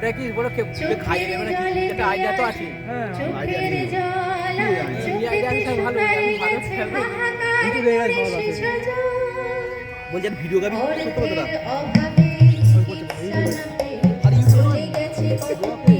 এটা কি বলো খাইয়ে দেবে নাকি? একটা আইডিয়া তো আছে। বলছি ভিডিও গাবি আর ইউটিউবে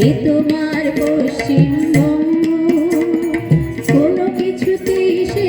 এ তোমার পশ্চিমবঙ্গ কোনো কিছুতেই সে